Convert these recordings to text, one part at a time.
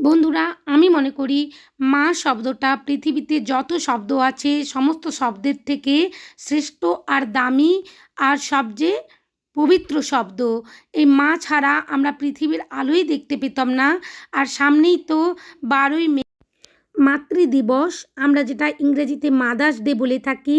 বন্ধুরা, আমি মনে করি মা শব্দটা পৃথিবীতে যত শব্দ আছে, সমস্ত শব্দের থেকে শ্রেষ্ঠ আর দামি আর সবচেয়ে পবিত্র শব্দ। এই মা ছাড়া আমরা পৃথিবীর আলোই দেখতে পেতাম না। আর সামনেই তো বারোই মে, মাতৃদিবস। আমরা যেটা ইংরেজিতে মাদার্স ডে বলে থাকি,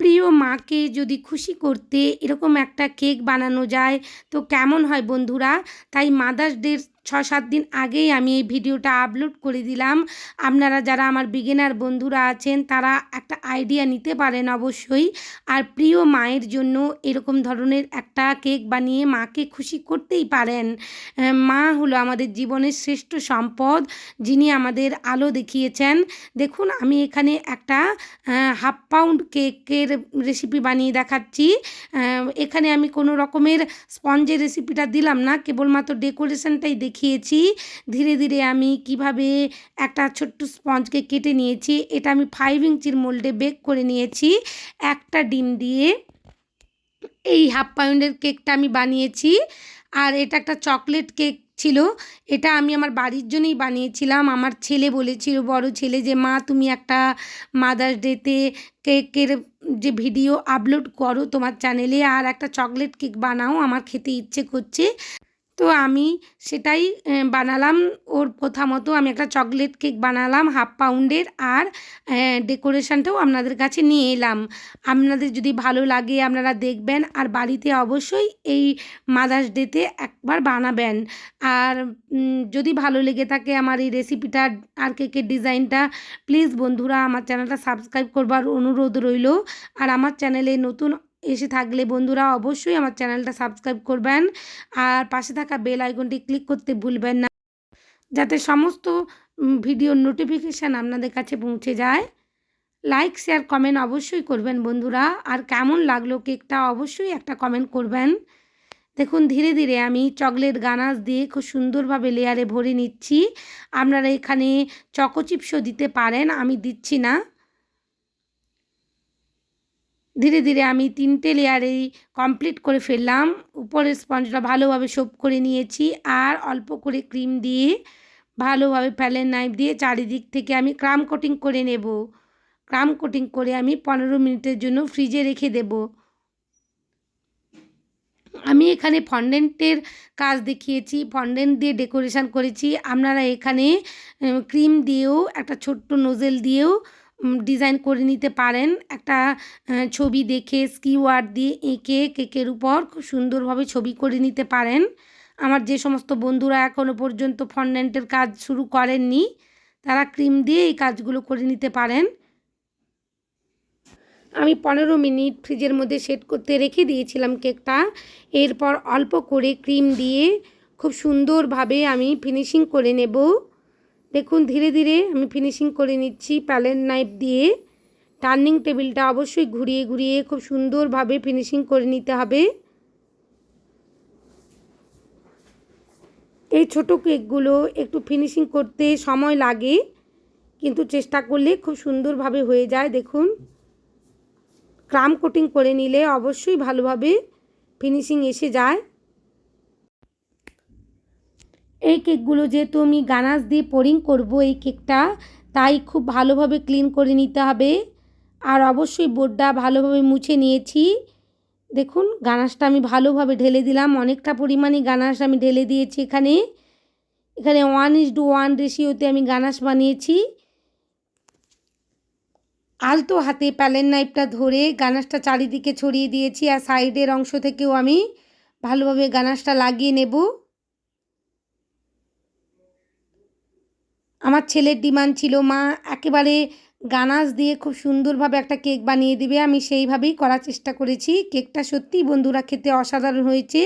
প্রিয় মাকে যদি খুশি করতে এরকম একটা কেক বানানো যায়, তো কেমন হয় বন্ধুরা? তাই মাদার্স ডের ছ সাত দিন আগেই আমি এই ভিডিওটা আপলোড করে দিলাম। আপনারা যারা আমার বিগিনার বন্ধুরা আছেন, তারা একটা আইডিয়া নিতে পারেন অবশ্যই। আর প্রিয় মায়ের জন্য এরকম ধরনের একটা কেক বানিয়ে মাকে খুশি করতেই পারেন। মা হলো আমাদের জীবনের শ্রেষ্ঠ সম্পদ, যিনি আমাদের আলো দেখিয়েছেন। দেখুন, আমি এখানে একটা হাফ পাউন্ড কেকের রেসিপি বানিয়ে দেখাচ্ছি। এখানে আমি কোনো রকমের স্পঞ্জের রেসিপিটা দিলাম না, কেবলমাত্র ডেকোরেশনটাই দেখিয়েছি। ধীরে ধীরে আমি কীভাবে একটা ছোট্ট স্পঞ্জকে কেটে নিয়েছি, এটা আমি ফাইভ ইঞ্চির মোল্ডে বেক করে নিয়েছি। একটা ডিম দিয়ে এই হাফ পাউন্ডের কেকটা আমি বানিয়েছি। আর এটা একটা চকলেট কেক ছিল, এটা আমি আমার বাড়ির জন্যই বানিয়েছিলাম। আমার ছেলে বলেছিল, বড় ছেলে যে, মা, তুমি একটা মাদার্স ডেতে কেকের যে ভিডিও আপলোড করো তোমার চ্যানেলে আর একটা চকলেট কেক বানাও, আমার খেতে ইচ্ছে করছে। তো আমি সেটাই বানালাম। ওর কথা মতো আমি একটা চকলেট কেক বানালাম, হাফ পাউন্ডের, আর ডেকোরেশনটাও আপনাদের কাছে নিয়ে এলাম। আপনাদের যদি ভালো লাগে, আপনারা দেখবেন। আর বাড়িতে অবশ্যই এই মাদার্স ডেতে একবার বানাবেন। আর যদি ভালো লেগে থাকে আমার এই রেসিপিটা আর কেকের ডিজাইনটা প্লিজ বন্ধুরা আমার চ্যানেলটা সাবস্ক্রাইব করবার অনুরোধ রইল। আর আমার চ্যানেলে নতুন এসে থাকলে বন্ধুরা অবশ্যই আমার চ্যানেলটা সাবস্ক্রাইব করবেন আর পাশে থাকা বেল আইকনটি ক্লিক করতে ভুলবেন না, যাতে সমস্ত ভিডিওর নোটিফিকেশান আপনাদের কাছে পৌঁছে যায়। লাইক শেয়ার কমেন্ট অবশ্যই করবেন বন্ধুরা। আর কেমন লাগল কেকটা অবশ্যই একটা কমেন্ট করবেন। দেখুন, ধীরে ধীরে আমি চকলেট গানাস দিয়ে খুব সুন্দরভাবে লেয়ারে ভরে নিচ্ছি। আপনারা এখানে চকো চিপসও দিতে পারেন, আমি দিচ্ছি না। ধীরে ধীরে আমি তিনটে লেয়ারেই কমপ্লিট করে ফেললাম। উপরের স্পঞ্জটা ভালোভাবে সোপ করে নিয়েছি আর অল্প করে ক্রিম দিয়ে ভালোভাবে প্যালেন নাইফ দিয়ে চারিদিক থেকে আমি ক্রাম কোটিং করে নেব। ক্রাম কোটিং করে আমি পনেরো মিনিটের জন্য ফ্রিজে রেখে দেব। আমি এখানে ফন্ডেন্টের কাজ দেখিয়েছি ফন্ডেন্ট দিয়ে ডেকোরেশান করেছি। আপনারা এখানে ক্রিম দিয়েও, একটা ছোট্ট নোজেল দিয়েও ডিজাইন করে নিতে পারেন। একটা ছবি দেখে স্কিওয়ার্ড দিয়ে এঁকে কেকের উপর খুব সুন্দরভাবে ছবি করে নিতে পারেন। আমার যে সমস্ত বন্ধুরা এখনও পর্যন্ত ফন্ডেন্টের কাজ শুরু করেননি, তারা ক্রিম দিয়ে এই কাজগুলো করে নিতে পারেন। আমি পনেরো মিনিট ফ্রিজের মধ্যে সেট করতে রেখে দিয়েছিলাম কেকটা। এরপর অল্প করে ক্রিম দিয়ে খুব সুন্দরভাবে আমি ফিনিশিং করে নেব। দেখুন, ধীরে ধীরে আমি ফিনিশিং করে নিচ্ছি প্যালেন নাইফ দিয়ে। টার্নিং টেবিলটা অবশ্যই ঘুরিয়ে ঘুরিয়ে খুব সুন্দরভাবে ফিনিশিং করে নিতে হবে। এই ছোটো কেকগুলো একটু ফিনিশিং করতে সময় লাগে, কিন্তু চেষ্টা করলে খুব সুন্দরভাবে হয়ে যায়, দেখুন। ক্রাম কোটিং করে নিলে অবশ্যই ভালোভাবে ফিনিশিং এসে যায়। এই কেকগুলো যেহেতু আমি গানাস দিয়ে পোরিং করব এই কেকটা, তাই খুব ভালোভাবে ক্লিন করে নিতে হবে। আর অবশ্যই বোর্ডটা ভালোভাবে মুছে নিয়েছি। দেখুন গানাসটা আমি ভালোভাবে ঢেলে দিলাম। অনেকটা পরিমাণে গানাস আমি ঢেলে দিয়েছি এখানে। এখানে ওয়ান ইস টু ওয়ান রেশিওতে আমি গানাস বানিয়েছি। আলতো হাতে প্যালেন নাইফটা ধরে গানাসটা চারিদিকে ছড়িয়ে দিয়েছি আর সাইডের অংশ থেকেও আমি ভালোভাবে গানাসটা লাগিয়ে নেব। আমার ছেলের ডিমান্ড ছিল, মা, একেবারে গানাস দিয়ে খুব সুন্দরভাবে একটা কেক বানিয়ে দিবে। আমি সেইভাবেই করার চেষ্টা করেছি। কেকটা সত্যিই বন্ধুরা খেতে অসাধারণ হয়েছে।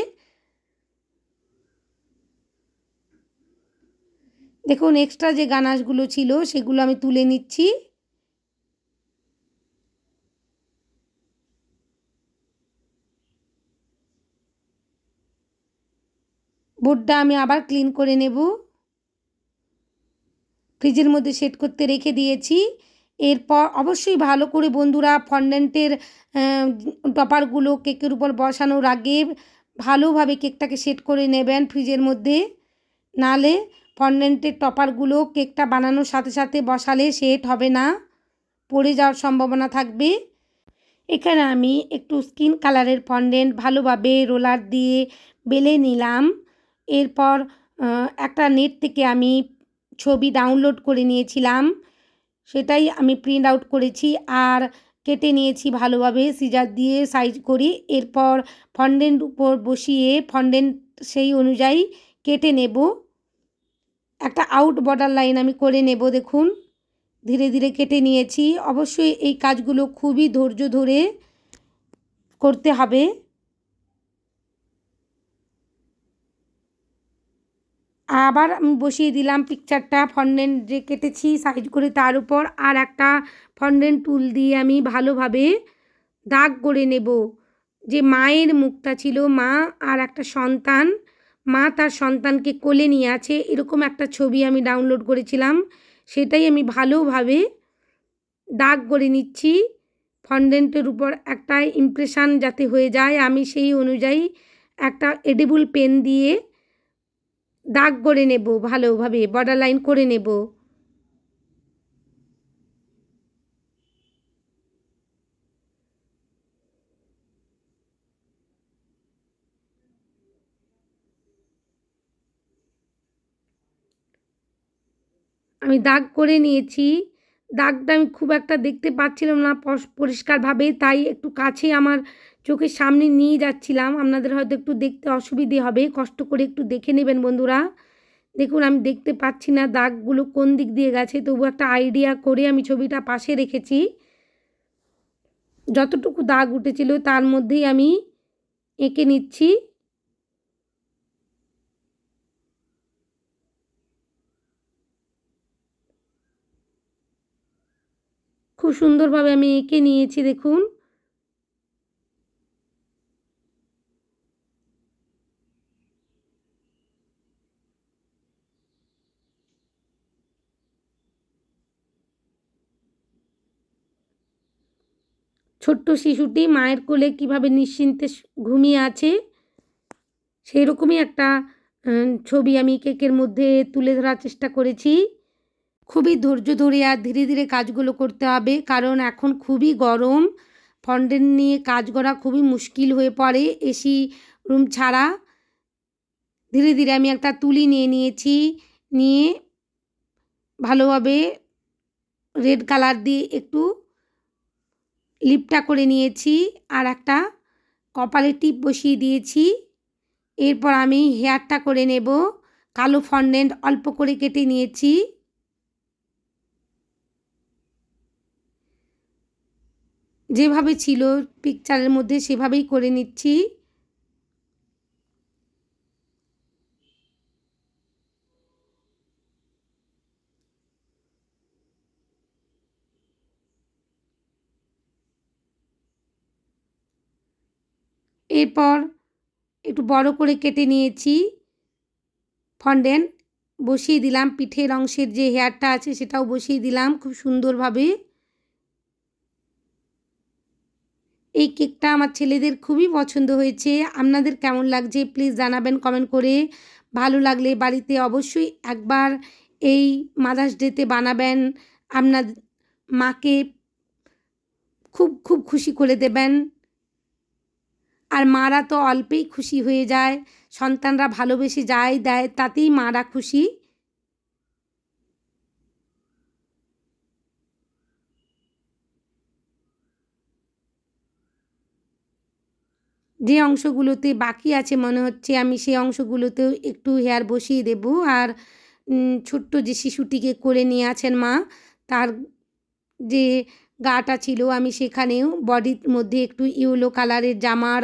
দেখুন এক্সট্রা যে গানাসগুলো ছিল, সেগুলো আমি তুলে নিচ্ছি। বোর্ডটা আমি আবার ক্লিন করে নেব। ফ্রিজের মধ্যে সেট করতে রেখে দিয়েছি। এরপর অবশ্যই ভালো করে বন্ধুরা ফন্ডেন্টের টপারগুলো কেকের উপর বসানোর আগে ভালোভাবে কেকটাকে সেট করে নেবেন ফ্রিজের মধ্যে। নালে ফন্ডেন্টের টপারগুলো কেকটা বানানোর সাথে সাথে বসালে সেট হবে না, পড়ে যাওয়ার সম্ভাবনা থাকবে। এখানে আমি একটু স্কিন কালারের ফন্ডেন্ট ভালোভাবে রোলার দিয়ে বেলে নিলাম। এরপর একটা নেট থেকে আমি ছবি ডাউনলোড করে নিয়েছিলাম। সেটাই আমি প্রিন্ট আউট করেছি আর কেটে নিয়েছি ভালোভাবে সিজার দিয়ে সাইজ করি। এরপর ফন্ডেন্ট উপর বসিয়ে ফন্ডেন্ট সেই অনুযায়ী কেটে নেব। একটা আউট বর্ডার লাইন আমি করে নেব দেখুন। ধীরে ধীরে কেটে নিয়েছি। অবশ্যই এই কাজগুলো খুবই ধৈর্য ধরে করতে হবে। আবার বসিয়ে দিলাম পিকচারটা ফন্ডেন্ট যে কেটেছি সাইজ করে তার উপর আর একটা ফন্ডেন্ট টুল দিয়ে আমি ভালোভাবে দাগ করে নেব। যে মায়ের মুখটা ছিল, মা আর একটা সন্তান, মা তার সন্তানকে কোলে নিয়ে আছে, এরকম একটা ছবি আমি ডাউনলোড করেছিলাম। সেটাই আমি ভালোভাবে দাগ করে নিচ্ছি। ফন্ডেন্টের উপর একটা ইমপ্রেশান যাতে হয়ে যায়, আমি সেই অনুযায়ী একটা এডিবল পেন দিয়ে দাগ করে নেব, ভালোভাবে বর্ডার লাইন করে নেব। আমি দাগ করে নিয়েছি। দাগটা আমি খুব একটা দেখতে পাচ্ছিলাম না পরিষ্কারভাবে, তাই একটু কাছে আমার চোখের সামনে নিয়ে যাচ্ছিলাম। আপনাদের হয়তো একটু দেখতে অসুবিধে হবে। কষ্ট করে একটু দেখে নেবেন বন্ধুরা। দেখুন, আমি দেখতে পাচ্ছি না দাগগুলো কোন দিক দিয়ে গেছে। তবু একটা আইডিয়া করে আমি ছবিটা পাশে রেখেছি। যতটুকু দাগ উঠেছিল তার মধ্যেই আমি এঁকে নিচ্ছি। খুব সুন্দরভাবে আমি এঁকে নিয়েছি, দেখুন। ছোট্ট শিশুটি মায়ের কোলে কীভাবে নিশ্চিন্তে ঘুমিয়ে আছে? সেই রকমই একটা ছবি আমি কেকের মধ্যে তুলে ধরার চেষ্টা করেছি। খুবই ধৈর্য ধরে আর ধীরে ধীরে কাজগুলো করতে হবে, কারণ এখন খুবই গরম। ফন্ডেন্ট নিয়ে কাজ করা খুবই মুশকিল হয়ে পড়ে এসি রুম ছাড়া। ধীরে ধীরে আমি একটা তুলি নিয়ে নিয়েছি, নিয়ে ভালোভাবে রেড কালার দিয়ে একটু লিপটা করে নিয়েছি আর একটা কপালে টিপ বসিয়ে দিয়েছি। এরপর আমি হেয়ারটা করে নেব। কালো ফন্ডেন্ট অল্প করে কেটে নিয়েছি। যেভাবে ছিল পিকচারের মধ্যে সেভাবেই করে নিচ্ছি। এরপর একটু বড় করে কেটে নিয়েছি। ফন্ডেন্ট বসিয়ে দিলাম। পিঠের অংশের যে হেয়ারটা আছে সেটাও বসিয়ে দিলাম খুব সুন্দরভাবে। এই কেকটা আমার ছেলেদের খুবই পছন্দ হয়েছে। আপনাদের কেমন লাগছে প্লিজ জানাবেন কমেন্ট করে। ভালো লাগলে বাড়িতে অবশ্যই একবার এই মাদার্স ডেতে বানাবেন। আপনার মাকে খুব খুব খুশি করে দেবেন। আর মারা তো অল্পেই খুশি হয়ে যায়। সন্তানরা ভালোবেসে যায় দেয়, তাতেই মারা খুশি। যে অংশগুলোতে বাকি আছে মনে হচ্ছে, আমি সেই অংশগুলোতেও একটু হেয়ার বসিয়ে দেব। আর ছোট্ট যে শিশুটিকে করে নিয়ে আছেন মা, তার যে গাটা ছিল, আমি সেখানেও বডির মধ্যে একটু ইয়েলো কালারের জামার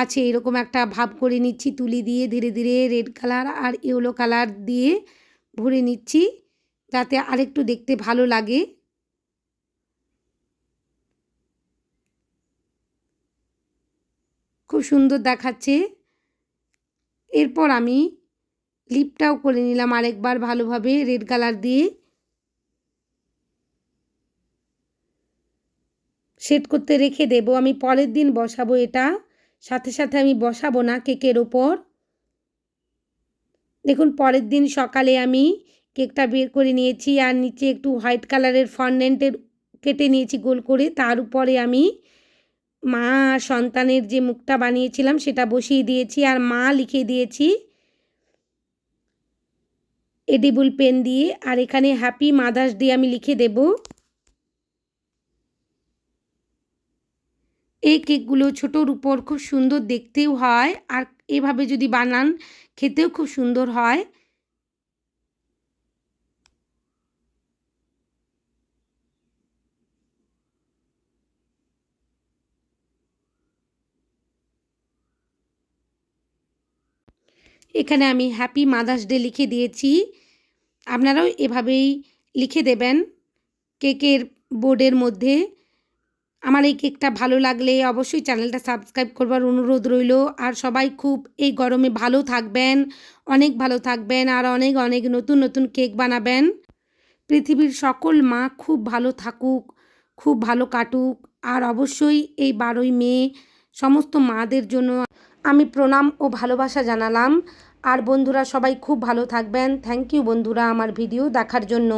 আছে এরকম একটা ভাব করে নিচ্ছি, তুলি দিয়ে ধীরে ধীরে রেড কালার আর ইয়েলো কালার দিয়ে ভরে নিচ্ছি, যাতে আরেকটু দেখতে ভালো লাগে। খুব সুন্দর দেখাচ্ছে। এরপর আমি লিপটাও করে নিলাম আরেকবার ভালোভাবে রেড কালার দিয়ে। সেট করতে রেখে দেব। আমি পরের দিন বসাবো এটা। সাথে সাথে আমি বসাবো না কেকের ওপর। দেখুন, পরের দিন সকালে আমি কেকটা বের করে নিয়েছি আর নিচে একটু হোয়াইট কালারের ফন্ডেন্টের কেটে নিয়েছি গোল করে। তার উপরে আমি মা আর সন্তানের যে মুখটা বানিয়েছিলাম সেটা বসিয়ে দিয়েছি আর মা লিখে দিয়েছি এডিবল পেন দিয়ে। আর এখানে হ্যাপি মাদার্স ডে আমি লিখে দেব। এই কেকগুলো ছোটোর উপর খুব সুন্দর দেখতেও হয় আর এভাবে যদি বানান, খেতেও খুব সুন্দর হয়। এখানে আমি হ্যাপি মাদার্স ডে লিখে দিয়েছি। আপনারাও এভাবেই লিখে দেবেন কেকের বোর্ডের মধ্যে। আমার এই কেকটা ভালো লাগলে অবশ্যই চ্যানেলটা সাবস্ক্রাইব করবার অনুরোধ রইল। আর সবাই খুব এই গরমে ভালো থাকবেন, অনেক ভালো থাকবেন, আর অনেক অনেক নতুন নতুন কেক বানাবেন। পৃথিবীর সকল মা খুব ভালো থাকুক, খুব ভালো কাটুক, আর অবশ্যই এই বারোই মে সমস্ত মাদের জন্য আমি প্রণাম ও ভালোবাসা জানালাম। আর বন্ধুরা সবাই খুব ভালো থাকবেন। থ্যাংক ইউ বন্ধুরা আমার ভিডিও দেখার জন্য।